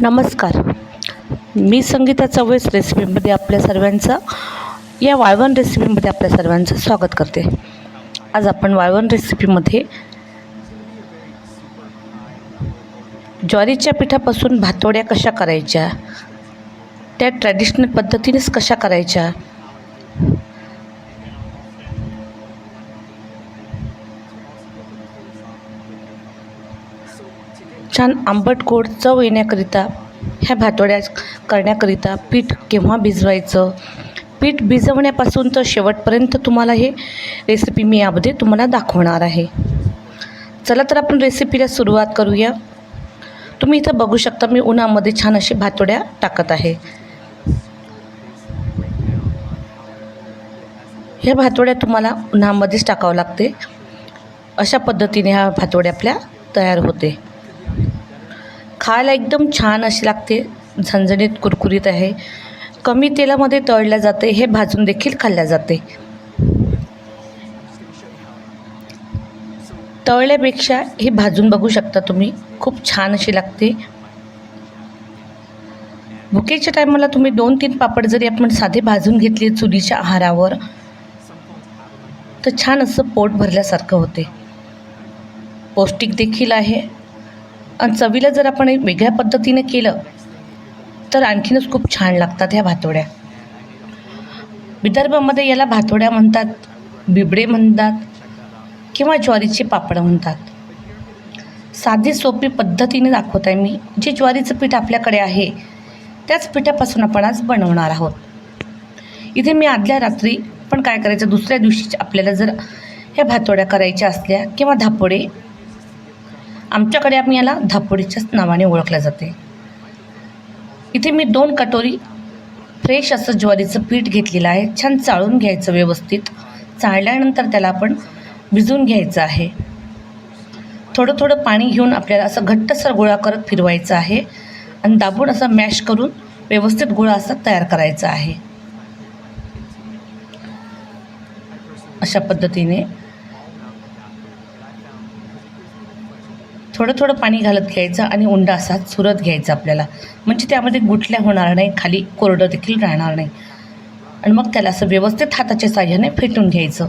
नमस्कार. मी संगीता चवळेस रेसिपीमध्ये आपल्या सर्वांचं या वाळवण रेसिपीमध्ये आपल्या सर्वांचं स्वागत करते. आज आपण वाळवण रेसिपीमध्ये ज्वारीच्या पिठापासून भातोड्या कशा करायच्या त्या ट्रॅडिशनल पद्धतीनेच कशा करायच्या छान आंबट गोड चव येण्याकरिता ह्या भातोड्या करण्याकरिता पीठ केव्हा भिजवायचं? पीठ भिजवण्यापासून तर शेवटपर्यंत तुम्हाला हे रेसिपी मी यामध्ये तुम्हाला दाखवणार आहे. चला तर आपण रेसिपीला सुरुवात करूया. तुम्ही इथं बघू शकता मी उन्हामध्ये छान अशी भातोड्या टाकत आहे. ह्या भातोड्या तुम्हाला उन्हामध्येच टाकावं लागते. अशा पद्धतीने ह्या भातोड्या आपल्या तयार होते. खायला एकदम छान अशी लागते. झणझणीत कुरकुरीत आहे. कमी तेलामध्ये तळल्या जाते. हे भाजून देखील खाल्ल्या जाते. तळल्यापेक्षा हे भाजून बघू शकता तुम्ही. खूप छान अशी लागते. भुकेच्या टायमाला तुम्ही दोन तीन पापड जरी आपण साधे भाजून घेतले चुलीच्या आहारावर तर छान असं पोट भरल्यासारखं होते. पौष्टिक देखील आहे. आणि चवीला जर आपण एक वेगळ्या पद्धतीने केलं तर आणखीनच खूप छान लागतात ह्या भातोड्या. विदर्भामध्ये याला भातोड्या म्हणतात बिबडे म्हणतात किंवा ज्वारीचे पापड म्हणतात. साधी सोपी पद्धतीने दाखवत आहे मी जे ज्वारीचं पीठ आपल्याकडे आहे त्याच पिठापासून आपण आज बनवणार आहोत. इथे मी आदल्या रात्री पण काय करायचं दुसऱ्या दिवशी आपल्याला जर ह्या भातोड्या करायच्या असल्या किंवा धापोडे आमच्याकडे आम्ही याला धापोडीच्याच नावाने ओळखल्या जाते. इथे मी दोन कटोरी फ्रेश असं ज्वारीचं पीठ घेतलेलं आहे. छान चाळून घ्यायचं व्यवस्थित. चाळल्यानंतर त्याला आपण भिजवून घ्यायचं आहे. थोडं थोडं पाणी घेऊन आपल्याला असं घट्टसर गोळा करत फिरवायचं आहे. आणि दाबून असं मॅश करून व्यवस्थित गोळा असा तयार करायचा आहे. अशा पद्धतीने थोडं थोडं पाणी घालत घ्यायचं आणि उंडा असा चुरत घ्यायचा आपल्याला. म्हणजे त्यामध्ये गुठल्या होणार नाही खाली कोरडं देखील राहणार नाही. आणि मग त्याला असं व्यवस्थित हाताच्या साह्याने फेटून घ्यायचं.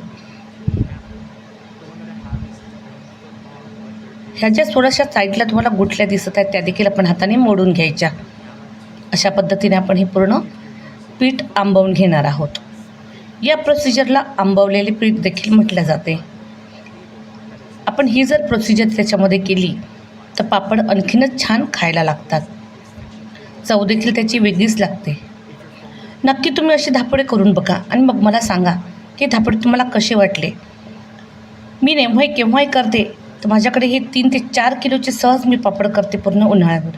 ह्या ज्या थोड्याशा साईडला तुम्हाला गुठल्या दिसत आहेत त्या देखील आपण हाताने मोडून घ्यायच्या. अशा पद्धतीने आपण हे पूर्ण पीठ आंबवून घेणार आहोत. या प्रोसिजरला आंबवलेले पीठ देखील म्हटलं जाते. आपण ही जर प्रोसिजर त्याच्यामध्ये केली तर पापड आणखीनच छान खायला लागतात. चव देखील त्याची वेगळीच लागते. नक्की तुम्ही असे धापडे करून बघा आणि मग मला सांगा की धापडे तुम्हाला कसे वाटले? मी नेव्हाही केव्हाही करते तर माझ्याकडे हे तीन ते चार किलोचे सहज मी पापड करते पूर्ण उन्हाळ्यावर.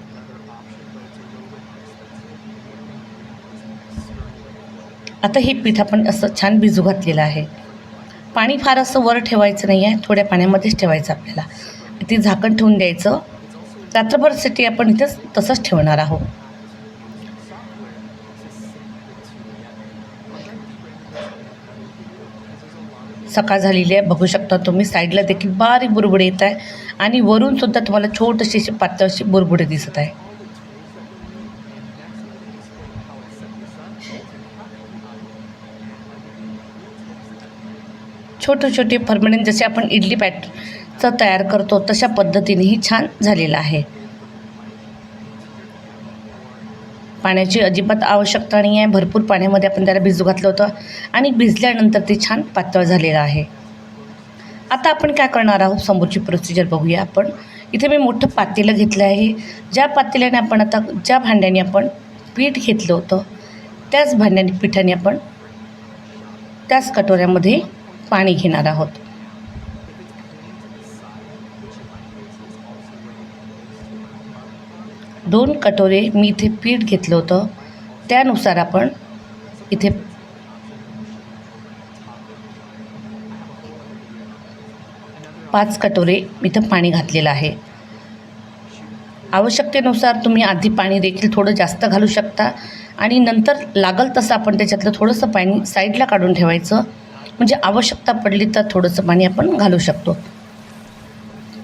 आता हे पीठ आपण असं छान भिजू घातलेलं आहे. पाणी फार असं वर ठेवायचं नाही आहे थोड्या पाण्यामध्येच ठेवायचं आपल्याला. ती झाकण ठेवून द्यायचं. रात्रभरसाठी आपण इथंच तसंच ठेवणार आहोत. सकाळ झालेली आहे बघू शकता तुम्ही. साईडला देखील बारीक बुरबुडे येत आहे. आणि वरून सुद्धा तुम्हाला छोटीशी अशी पातळ अशी बुरबुडे दिसत आहे. छोटे छोटे परमनंट जसे आपण इडली पॅटचं तयार करतो तशा पद्धतीनेही छान झालेलं आहे. पाण्याची अजिबात आवश्यकता नाही आहे. भरपूर पाण्यामध्ये आपण त्याला भिजू घातलं होतं आणि भिजल्यानंतर ते छान पातळ झालेलं आहे. आता आपण काय करणार आहोत? समोरची प्रोसिजर बघूया आपण. इथे मी मोठं पातेलं घेतलं आहे. ज्या पातेल्याने आपण आता ज्या भांड्याने आपण पीठ घेतलं होतं त्याच भांड्याने पिठाने आपण त्याच कटोऱ्यामध्ये पाणी घेणार आहोत. दोन कटोरे मी इथे पीठ घेतलं होतं. त्यानुसार आपण इथे पाच कटोरे इथं पाणी घातलेलं आहे. आवश्यकतेनुसार तुम्ही आधी पाणी देखील थोडं जास्त घालू शकता आणि नंतर लागल तसं आपण त्याच्यातलं थोडंसं पाणी साईडला काढून ठेवायचं. म्हणजे आवश्यकता पडली तर थोडंसं पाणी आपण घालू शकतो.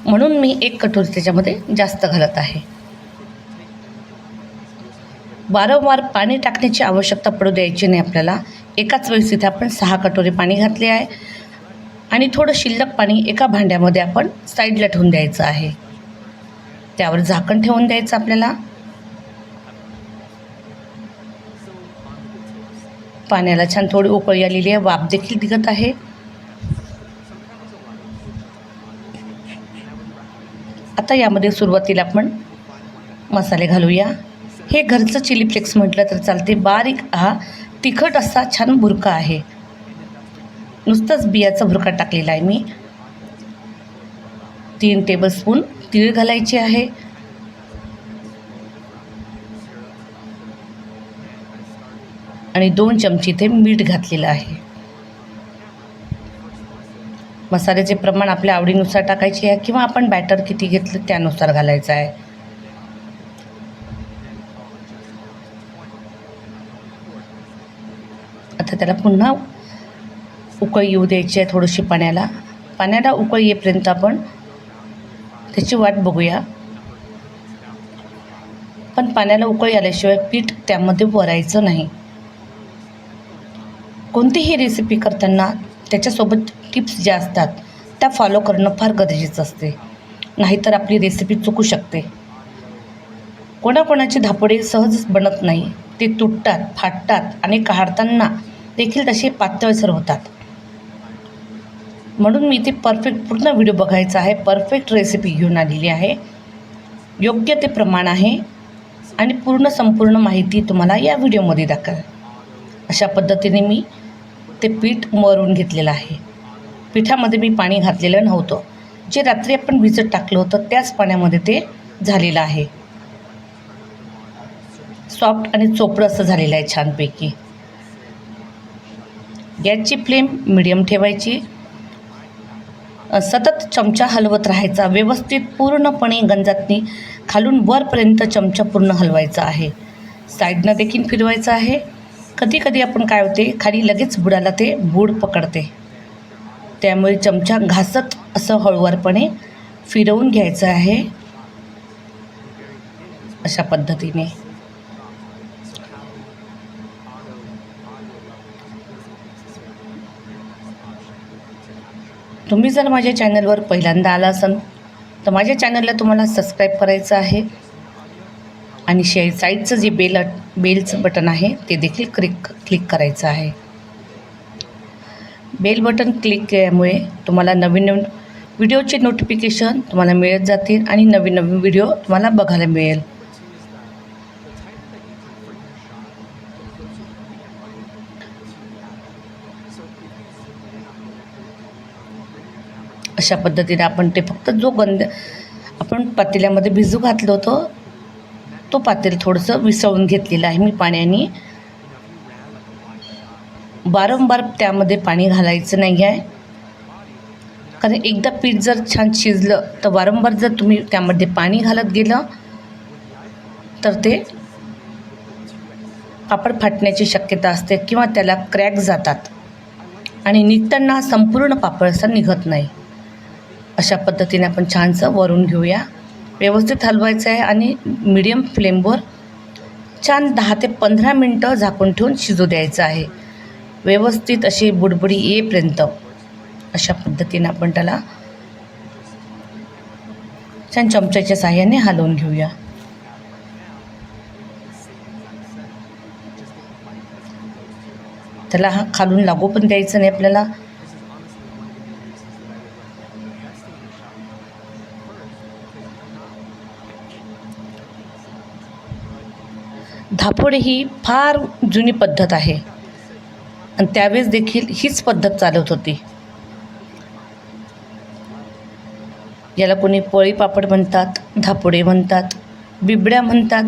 म्हणून मी एक कटोरी त्याच्यामध्ये जास्त घालत आहे. वारंवार पाणी टाकण्याची आवश्यकता पडू द्यायची नाही आपल्याला. एकाच वेळेस तिथे आपण सहा कटोरे पाणी घातले आहे. आणि थोडं शिल्लक पाणी एका भांड्यामध्ये आपण साईडला ठेवून द्यायचं आहे. त्यावर झाकण ठेवून द्यायचं आपल्याला. पाण्याला छान थोडी उकळी आलेली आहे. वाफ देखील निघत आहे. आता यामध्ये सुरुवातीला आपण मसाले घालूया. हे घरचं चिली फ्लेक्स म्हटलं तर चालते. बारीक हा तिखट असा छान भुरका आहे. नुसतंच बियाचा भुरका टाकलेला आहे मी. तीन टेबलस्पून तीळ घालायचे आहे. आणि दोन चमचे ते मीठ घातलेलं आहे. मसाल्याचे प्रमाण आपल्या आवडीनुसार टाकायचे आहे किंवा आपण बॅटर किती घेतलं त्यानुसार घालायचं आहे. आता त्याला पुन्हा उकळी येऊ द्यायची आहे थोडीशी पाण्याला. पाण्याला उकळी येईपर्यंत आपण त्याची वाट बघूया. पण पाण्याला उकळी आल्याशिवाय पीठ त्यामध्ये भरायचं नाही. कोणतीही रेसिपी करताना त्याच्यासोबत टिप्स ज्या असतात त्या फॉलो करणं फार गरजेचं असते. नाहीतर आपली रेसिपी चुकू शकते. कोणाकोणाचे धापडे सहजच बनत नाही. ते तुटतात फाटतात आणि काढताना देखील तसे पातळसर होतात. म्हणून मी ते परफेक्ट पूर्ण व्हिडिओ बघायचा आहे. परफेक्ट रेसिपी घेऊन आलेली आहे. योग्य ते प्रमाण आहे. आणि पूर्ण संपूर्ण माहिती तुम्हाला या व्हिडिओमध्ये दाखल अशा पद्धतीने मी ते पीठ मरून घेतलेलं आहे. पिठामध्ये मी पाणी घातलेलं नव्हतं. जे रात्री आपण भिजत टाकलं होतं त्याच पाण्यामध्ये ते झालेलं आहे. सॉफ्ट आणि चोपडं असं झालेलं आहे छानपैकी. गॅसची फ्लेम मिडियम ठेवायची. सतत चमचा हलवत राहायचा. व्यवस्थित पूर्णपणे गंजातनी खालून वरपर्यंत चमचा पूर्ण हलवायचा आहे. साईडनं देखील फिरवायचं आहे. कधी कधी आपण काय होते खाली लगेच बुडाला ते बूड पकडते. त्यामुळे चमचा घासत असं हळूवारपणे फिरवून घ्यायचं आहे. अशा पद्धतीने. तुम्ही जर माझ्या चॅनलवर पहिल्यांदा आला असाल तर माझ्या चॅनलला तुम्हाला सबस्क्राईब करायचं आहे. आणि शे साईडचं जे बेल बेलचं बटन आहे ते देखील क्लिक क्लिक करायचं आहे. बेल बटन क्लिक केल्यामुळे तुम्हाला नवीन नवीन व्हिडिओचे नोटिफिकेशन तुम्हाला मिळत जातील आणि नवीन नवीन व्हिडिओ तुम्हाला बघायला मिळेल. अशा पद्धतीने आपण ते फक्त जो गंध आपण पातेल्यामध्ये भिजू घातलं होतं तो पातेल थोडंसं विसळून घेतलेलं आहे मी पाण्याने. वारंवार त्यामध्ये पाणी घालायचं नाही आहे. कारण एकदा पीठ जर छान शिजलं तर वारंवार जर तुम्ही त्यामध्ये पाणी घालत गेलं तर ते पापड फाटण्याची शक्यता असते किंवा त्याला क्रॅक जातात. आणि निघताना संपूर्ण पापड असा निघत नाही. अशा पद्धतीने आपण छानसं वरून घेऊया. व्यवस्थित हलवायचं आहे आणि मिडियम फ्लेमवर छान दहा ते पंधरा मिनटं झाकून ठेवून शिजू द्यायचं आहे. व्यवस्थित अशी बुडबुडी येईपर्यंत अशा पद्धतीने आपण त्याला छान चमच्याच्या साह्याने हलवून घेऊया. त्याला हा खालून लागू पण द्यायचं नाही आपल्याला. धापोडे ही फार जुनी पद्धत आहे. आणि त्यावेळेस देखील हीच पद्धत चालत होती. याला कोणी पोळी पापड म्हणतात धापोडे म्हणतात बिबड्या म्हणतात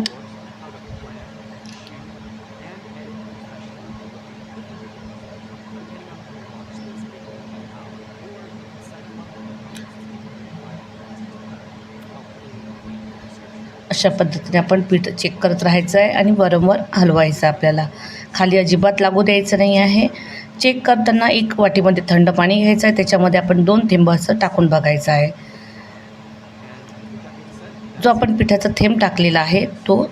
अशा पद्धतीने आपण पीठ चेक करत राहायचं आहे आणि वारंवार हलवायचं आपल्याला. खाली अजिबात लागू द्यायचं नाही आहे. चेक करताना एक वाटीमध्ये थंड पाणी घ्यायचं आहे त्याच्यामध्ये आपण दोन थेंब असं टाकून बघायचं आहे. जो आपण पिठाचा थेंब टाकलेला आहे तो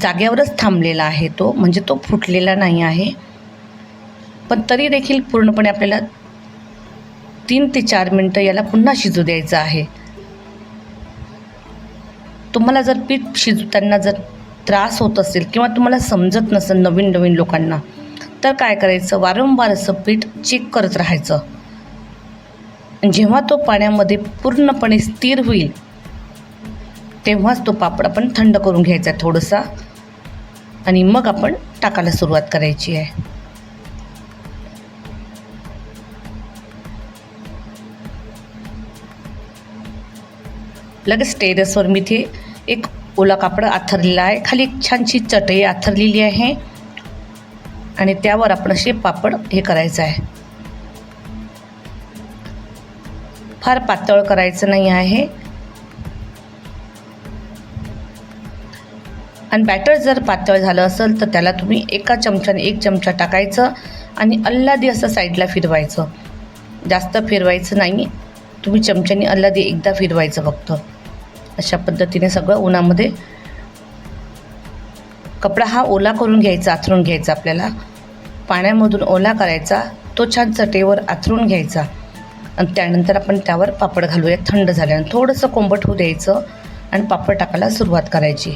जाग्यावरच थांबलेला आहे तो. म्हणजे तो फुटलेला नाही आहे. पण तरी देखील पूर्णपणे आपल्याला तीन ते चार मिनटं याला पुन्हा शिजू द्यायचं आहे. तुम्हाला जर पीठ शिजवताना जर त्रास होत असेल किंवा तुम्हाला समजत नसेल नवीन नवीन लोकांना तर काय करायचं? वारंवार असं पीठ चेक करत राहायचं. जेव्हा तो पाण्यामध्ये पूर्णपणे स्थिर होईल तेव्हाच तो पापड आपण थंड करून घ्यायचा थोडासा. आणि मग आपण टाकायला सुरुवात करायची आहे. लगेच टेरेसवर मी इथे एक ओला कापड आथरलेला आहे. खाली एक छानशी चटई आथरलेली आहे. आणि त्यावर आपण असे पापड हे करायचं आहे. फार पातळ करायचं नाही आहे. आणि बॅटर जर पातळ झालं असेल तर त्याला तुम्ही एका चमच्याने एक चमचा टाकायचं आणि अल्लादी असं साईडला फिरवायचं. जास्त फिरवायचं नाही. तुम्ही चमच्याने अल्लादी एकदा फिरवायचं फक्त. अशा पद्धतीने सगळं उन्हामध्ये कपडा हा ओला करून घ्यायचा आथरून घ्यायचा आपल्याला. पाण्यामधून ओला करायचा तो छान चटेवर आथरून घ्यायचा. आणि त्यानंतर आपण त्यावर पापड घालूया थंड झाल्यानं. थोडंसं कोंबट होऊ द्यायचं आणि पापड टाकायला सुरुवात करायची.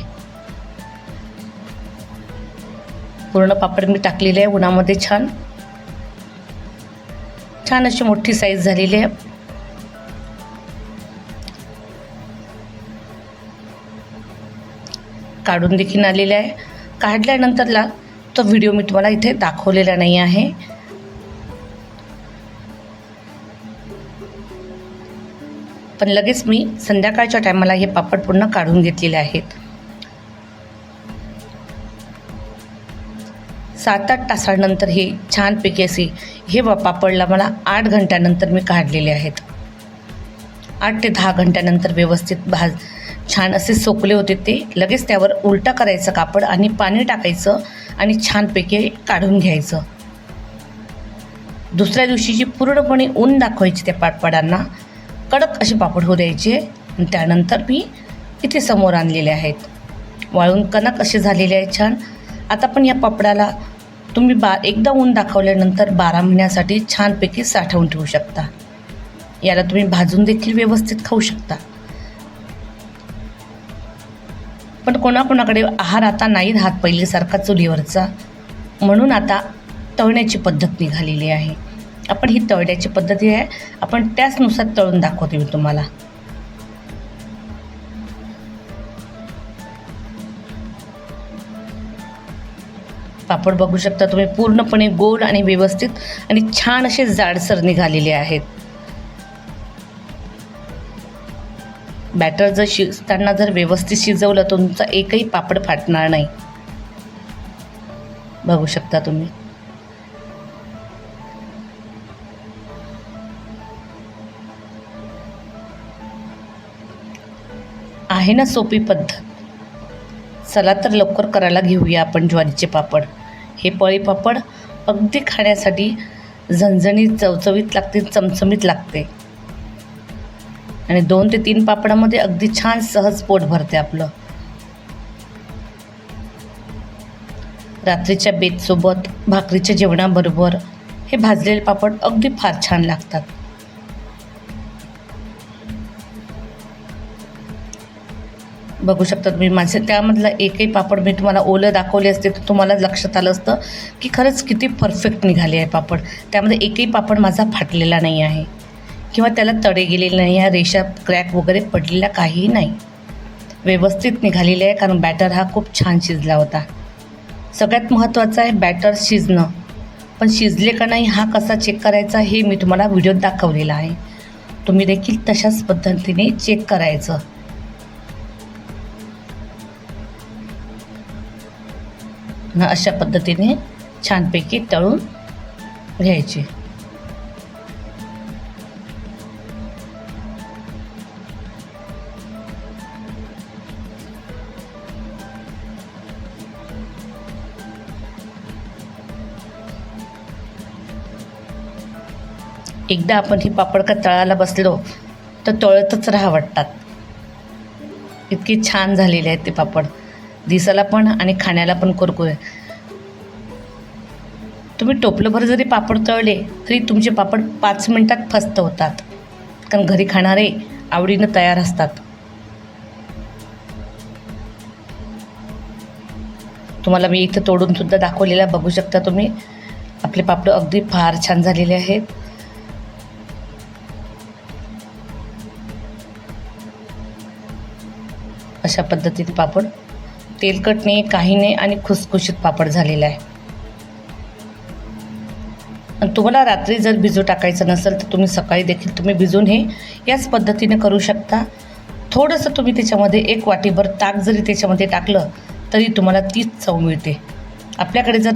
पूर्ण पापड मी टाकलेले आहे उन्हामध्ये छान. छान अशी मोठी साईज झालेली आहे. काढून देखील आलेले आहे. काढल्यानंतरला तो व्हिडिओ मी तुम्हाला इथे दाखवलेला नाही आहे. पण लगेच मी संध्याकाळच्या टायमाला हे पापड पूर्ण काढून घेतलेले आहेत. सात आठ तासानंतर हे छानपैकी असे हे पापडला मला आठ घंट्यानंतर मी काढलेले आहेत. आठ ते दहा घंट्यानंतर व्यवस्थित भाज छान असे सोकले होते ते. लगेच त्यावर उलटा करायचं कापड आणि पाणी टाकायचं आणि छानपैकी काढून घ्यायचं. दुसऱ्या दिवशीची पूर्णपणे ऊन दाखवायची त्या पाटपाडांना कडक असे पापड होऊ द्यायचे. त्यानंतर मी इथे समोर आणलेले आहेत. वाळून कणक असे झालेले आहेत छान. आता पण या पापडाला तुम्ही बा एकदा ऊन दाखवल्यानंतर बारा महिन्यासाठी छानपैकी साठवून ठेवू शकता. याला तुम्ही भाजून देखील व्यवस्थित खाऊ शकता. पण कोणाकोणाकडे आहार आता नाही राहत पहिलेसारखा चुलीवरचा. म्हणून आता तळण्याची पद्धत निघालेली आहे. आपण ही तळण्याची पद्धती आहे. आपण त्याचनुसार तळून दाखवते मी तुम्हाला. पापड बघू शकता तुम्ही पूर्णपणे गोल आणि व्यवस्थित आणि छान असे जाडसर निघालेले आहेत. बॅटर जर शिजताना जर व्यवस्थित शिजवलं तुमचं तुमचा एकही पापड फाटणार नाही. बघू शकता तुम्ही. आहे ना सोपी पद्धत. चला तर लवकर करायला घेऊया आपण ज्वारीचे पापड. हे पळी पापड अगदी खाण्यासाठी झणझणीत चवचवीत लागते चमचमीत लागते. आणि दोन ते तीन पापडामध्ये अगदी छान सहज पोट भरते आपलं. रात्रीच्या बेतसोबत भाकरीच्या जेवणाबरोबर हे भाजलेले पापड अगदी फार छान लागतात. बघू शकता तुम्ही माझे त्यामधला एकही पापड मी तुम्हाला ओलं दाखवले असते तर तुम्हाला लक्षात आलं असतं की खरंच किती परफेक्ट निघाले आहे पापड. त्यामध्ये एकही पापड माझा फाटलेला नाही आहे. किंवा त्याला तडे गेलेले नाही या रेषा क्रॅक वगैरे पडलेला काहीही नाही. व्यवस्थित निघालेले आहे कारण बॅटर हा खूप छान शिजला होता. सगळ्यात महत्त्वाचं आहे बॅटर शिजणं. पण शिजले का नाही हा कसा चेक करायचा हे मी तुम्हाला व्हिडिओत दाखवलेला आहे. तुम्ही देखील तशाच पद्धतीने चेक करायचं. अशा पद्धतीने छानपैकी तळून घ्यायचे. एकदा आपण ही पापड का तळाला बसलो तर तळतच राहा वाटतात. इतके छान झालेले आहेत ते पापड. दिसायला पण आणि खाण्याला पण कुरकुरे. तुम्ही टोपलंभर जरी पापड तळले तरी तुमचे पापड पाच मिनटात फस्त होतात. कारण घरी खाणारे आवडीनं तयार असतात. तुम्हाला मी इथं तोडूनसुद्धा दाखवलेला बघू शकता तुम्ही. आपले पापड अगदी फार छान झालेले आहेत. अशा पद्धतीने पापड. तेलकट नाही काही नाही आणि खुसखुशीत पापड झालेला आहे. आणि तुम्हाला रात्री जर भिजू टाकायचं नसेल तर तुम्ही सकाळी देखील तुम्ही भिजून हे याच पद्धतीने करू शकता. थोडंसं तुम्ही त्याच्यामध्ये एक वाटीभर ताक जरी त्याच्यामध्ये टाकलं तरी तुम्हाला तीच चव मिळते. आपल्याकडे जर